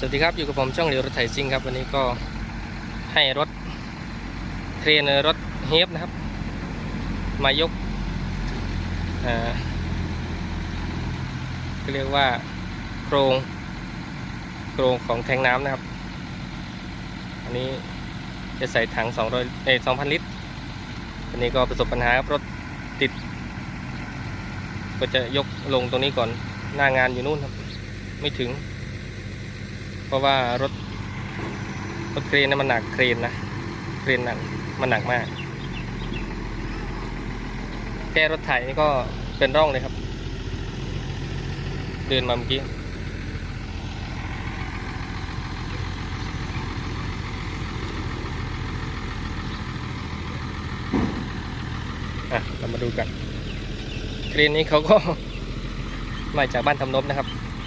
สวัสดีครับอยู่กับผมช่องเรียวรถไถซิ่งครับ วันนี้ก็ให้รถเทรนรถเฮฟนะครับ มายกก็เรียกว่าโครงโครงของแทงน้ำนะครับ อันนี้จะใส่ถัง200เอ้2,000 ลิตรอันนี้ก็ประสบปัญหาครับรถติด ก็จะยกลงตรงนี้ก่อนหน้างานอยู่นู่นครับ ไม่ถึง เพราะว่ารถรถเครนนะมันหนักเครนนะเครนหนักมันหนักมาก แค่รถไถนี่ก็เป็นร่องเลยครับ เดินมาเมื่อกี้อะเรามาดูกันเครนนี้เขาก็มาจากบ้านทำนบนะครับ